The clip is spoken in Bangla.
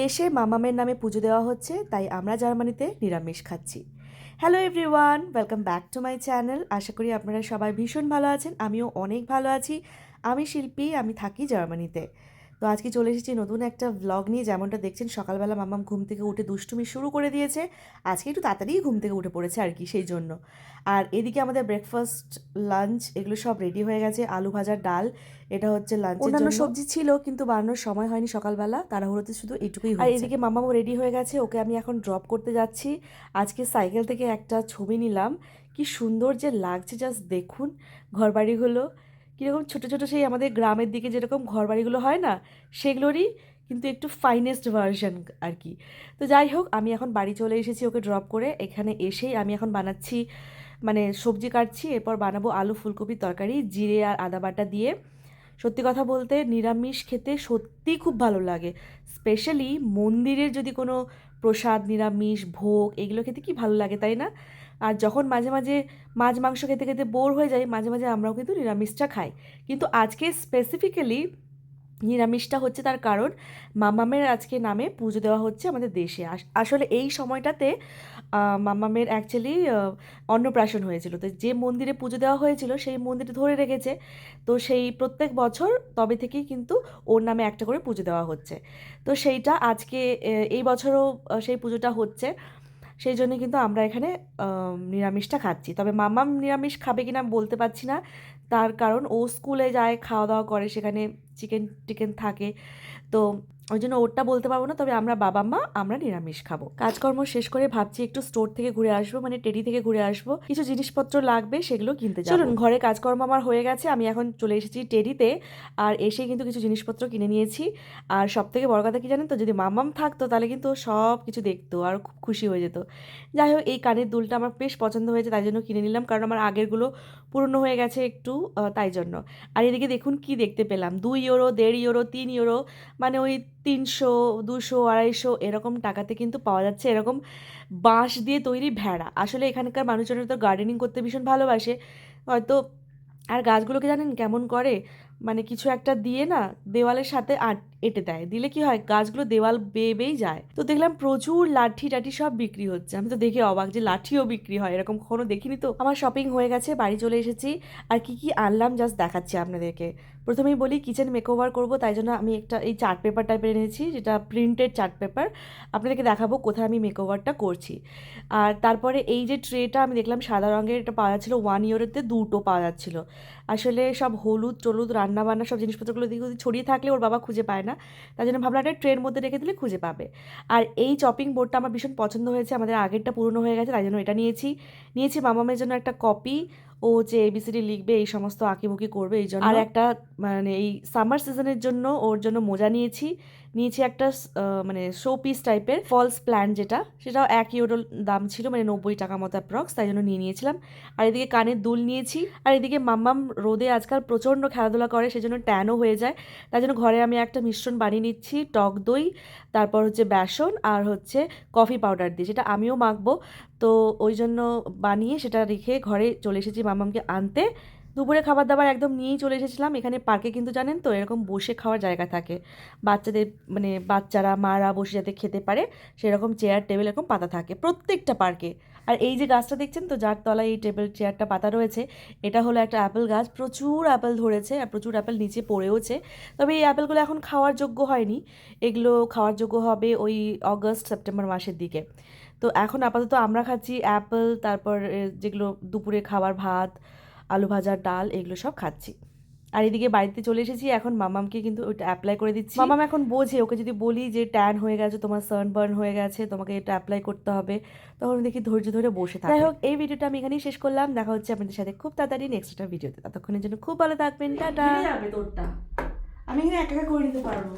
দেশে মামামের নামে পুজো দেওয়া হচ্ছে, তাই আমরা জার্মানিতে নিরামিষ খাচ্ছি। Hello everyone welcome back to my channel আশা করি আপনারা সবাই ভীষণ ভালো আছেন, আমিও অনেক ভালো আছি। আমি শিল্পী, আমি থাকি জার্মানিতে। তো আজকে চলে এসেছি নতুন একটা ভ্লগ নিয়ে। যেমনটা দেখছেন সকালবেলা মামাম ঘুম থেকে উঠে দুষ্টুমি শুরু করে দিয়েছে। আজকে একটু তাড়াতাড়ি ঘুম থেকে উঠে পড়েছে আর কি সেই জন্য। আর এদিকে আমাদের ব্রেকফাস্ট লাঞ্চ এগুলো সব রেডি হয়ে গেছে। আলু ভাজা ডাল এটা হচ্ছে লাঞ্চ অন্যান্য সবজি ছিল কিন্তু বানানোর সময় হয়নি সকালবেলা। তাড়াহুড়োতে শুধু এইটুকুই আর এদিকে মামামও রেডি হয়ে গেছে ওকে আমি এখন ড্রপ করতে যাচ্ছি। আজকে সাইকেল থেকে একটা ছবি নিলাম। কি সুন্দর যে লাগছে জাস্ট দেখুন। ঘরবাড়িগুলো কীরকম ছোটো ছোটো সেই আমাদের গ্রামের দিকে যেরকম ঘরবাড়িগুলো হয় না, সেগুলোরই কিন্তু একটু ফাইনেস্ট ভার্সন আর কি তো যাই হোক, আমি এখন বাড়ি চলে এসেছি ওকে ড্রপ করে। এখানে এসেই আমি এখন বানাচ্ছি মানে সবজি কাটছি, এরপর বানাবো আলু, ফুলকপির তরকারি, জিরে আর আদা বাটা দিয়ে। সত্যি কথা বলতে নিরামিষ খেতে সত্যিই খুব ভালো লাগে। স্পেশালি মন্দিরের যদি কোনো প্রসাদ, নিরামিষ, ভোগ, এগুলো খেতে কি ভালো লাগে, তাই না? আর যখন মাঝে মাঝে মাছ, মাংস খেতে খেতে বোর হয়ে যায় মাঝে মাঝে আমরাও কিন্তু নিরামিষটা খাই। কিন্তু আজকে স্পেসিফিক্যালি নিরামিষটা হচ্ছে তার কারণ, মামামের আজকে নামে পুজো দেওয়া হচ্ছে আমাদের দেশে। আস- আসলে এই সময়টাতে মামামের অ্যাকচুয়ালি অন্নপ্রাশন হয়েছিল। তো যে মন্দিরে পুজো দেওয়া হয়েছিল সেই মন্দিরে ধরে রেখেছে। তো সেই প্রত্যেক বছর তবে থেকেই কিন্তু ওর নামে একটা করে পুজো দেওয়া হচ্ছে। তো সেইটা আজকে এই বছরও সেই পুজোটা হচ্ছে। সেই জন্য কিন্তু আমরা এখানে নিরামিষটা খাচ্ছি। তবে মামাম নিরামিষ খাবে কি না বলতে পারছি না। তার কারণ ও স্কুলে যায় খাওয়া দাওয়া করে, সেখানে চিকেন টিকেন থাকে। তো ওই জন্য ওরটা বলতে পারব না, তবে আমরা বাবা, মা, আমরা নিরামিষ খাব। কাজকর্ম শেষ করে ভাবছি একটু স্টোর থেকে ঘুরে আসব মানে টেরি থেকে ঘুরে আসব। কিছু জিনিসপত্র লাগবে, সেগুলো কিনতে যাব। চলুন, ঘরে কাজকর্ম আমার হয়ে গেছে, আমি এখন চলে এসেছি টেরিতে আর এসে কিন্তু কিছু জিনিসপত্র কিনে নিয়েছি। আর সব থেকে বড় কথা কি জানেন তো, যদি মামাম থাকতো তাহলে কিন্তু সব কিছু দেখতো, আর খুব খুশি হয়ে যেত। যাই হোক, এই কানের দুলটা আমার বেশ পছন্দ হয়েছে, তাই জন্য কিনে নিলাম, কারণ আমার আগেরগুলো পুরনো হয়ে গেছে একটু তাই জন্য। আর এদিকে দেখুন কি দেখতে পেলাম, দুই ইউরো দেড় ইউরো তিন ইউরো মানে ওই তিনশো, দুশো, আড়াইশো এরকম টাকাতে কিন্তু পাওয়া যাচ্ছে এরকম বাঁশ দিয়ে তৈরি ভেড়া। আসলে এখানকার মানুষজনের তো গার্ডেনিং করতে ভীষণ ভালোবাসে। হয়তো আর গাছগুলোকে জানেন কেমন করে? মানে কিছু একটা দিয়ে না দেওয়ালের সাথে আট এঁটে দেয়। দিলে কি হয়? গাছগুলো দেওয়াল বেয়ে বেয়েই যায়। তো দেখলাম প্রচুর লাঠি টাঠি সব বিক্রি হচ্ছে। আমি তো দেখে অবাক যে লাঠিও বিক্রি হয়। এরকম কখনো দেখিনি তো। আমার শপিং হয়ে গেছে, বাড়ি চলে এসেছি। আর কি কি আনলাম জাস্ট দেখাচ্ছি আপনাদেরকে। প্রথমেই বলি কিচেন মেকওভার করব, তাই জন্য আমি একটা এই চার্ট পেপার টাইপের এনেছি, যেটা প্রিন্টেড চার্ট পেপার আপনাদেরকে দেখাবো কোথায় আমি মেকওভারটা করছি। আর তারপরে এই যে ট্রেটা আমি দেখলাম সাদা রঙের, এটা পাওয়া যাচ্ছিল ওয়ান ইয়েরোতে দুটো পাওয়া যাচ্ছিল। আসলে সব হলুদ টলুদ রান্না বান্না সব জিনিসপত্রগুলো দিকে ছড়িয়ে থাকলে ওর বাবা খুঁজে পায় না। তার জন্য ভাবলাম একটা ট্রের মধ্যে রেখে দিলে খুঁজে পাবে। আর এই চপিং বোর্ডটা আমার ভীষণ পছন্দ হয়েছে, আমাদের আগেরটা পুরনো হয়ে গেছে, তাই জন্য এটা নিয়েছি। নিয়েছি মামামের জন্য একটা কপি ও যে এবিসিডি লিখবে, এই সমস্ত আঁকিবুকি করবে, এই জন্য আর একটা মানে এই সামার সিজনের জন্য ওর জন্য মোজা নিয়েছি। নিয়েছি একটা মানে শো পিস টাইপের ফলস প্ল্যান যেটা, সেটাও এক ইউরো দাম ছিল মানে নব্বই টাকা মতো অ্যাপ্রক্স তাই জন্য নিয়ে নিয়েছিলাম। আর এদিকে কানের দুল নিয়েছি, আর এদিকে মাম্মাম রোদে আজকাল প্রচণ্ড খেলাধুলা করে, সেজন্য ট্যানও হয়ে যায়। তাই জন্য ঘরে আমি একটা মিশ্রণ বানিয়ে নিচ্ছি, টক দই, তারপর হচ্ছে বেসন, আর হচ্ছে কফি পাউডার দিয়ে সেটা আমিও মাখবো। তো ওই জন্য বানিয়ে সেটা রেখে ঘরে চলে এসেছি মামামকে আনতে। দুপুরে খাবার দাবার একদম নিয়েই চলে এসেছিলাম। এখানে পার্কে কিন্তু জানেন তো এরকম বসে খাওয়ার জায়গা থাকে। বাচ্চাদের মানে বাচ্চারা, মারা বসে যাতে খেতে পারে, সেরকম চেয়ার টেবিল এরকম পাতা থাকে প্রত্যেকটা পার্কে। আর এই যে গাছটা দেখছেন তো, যার তলায় এই টেবিল চেয়ারটা পাতা রয়েছে, এটা হলো একটা অ্যাপেল গাছ। প্রচুর অ্যাপেল ধরেছে আর প্রচুর অ্যাপেল নিচে পড়েওছে। তবে এই অ্যাপেলগুলো এখন খাওয়ার যোগ্য হয়নি। এগুলো খাওয়ার যোগ্য হবে ওই অগস্ট সেপ্টেম্বর মাসের দিকে। তো এখন আপাতত আমরা খাচ্ছি অ্যাপেল তারপর যেগুলো দুপুরে খাবার ভাত আলু ভাজা ডাল এগুলো সব খাচ্ছি। আর এদিকে বাড়িতে চলে এসেছি এখন মামামকে কিন্তু ওইটা অ্যাপ্লাই করে দিচ্ছি। মামাম এখন বোঝে ওকে যদি বলি যে ট্যান হয়ে গেছে তোমার সানবার্ন হয়ে গেছে তোমাকে এটা অ্যাপ্লাই করতে হবে তখন দেখি ধৈর্য ধরে বসে থাকে। যাই হোক এই ভিডিওটা আমি এখানেই শেষ করলাম। দেখা হচ্ছে আপনাদের সাথে খুব তাড়াতাড়ি নেক্সট একটা ভিডিওতে। ততক্ষণের জন্য খুব ভালো থাকবেন টাটা। আমি এখানে একা করে নিতে পারব।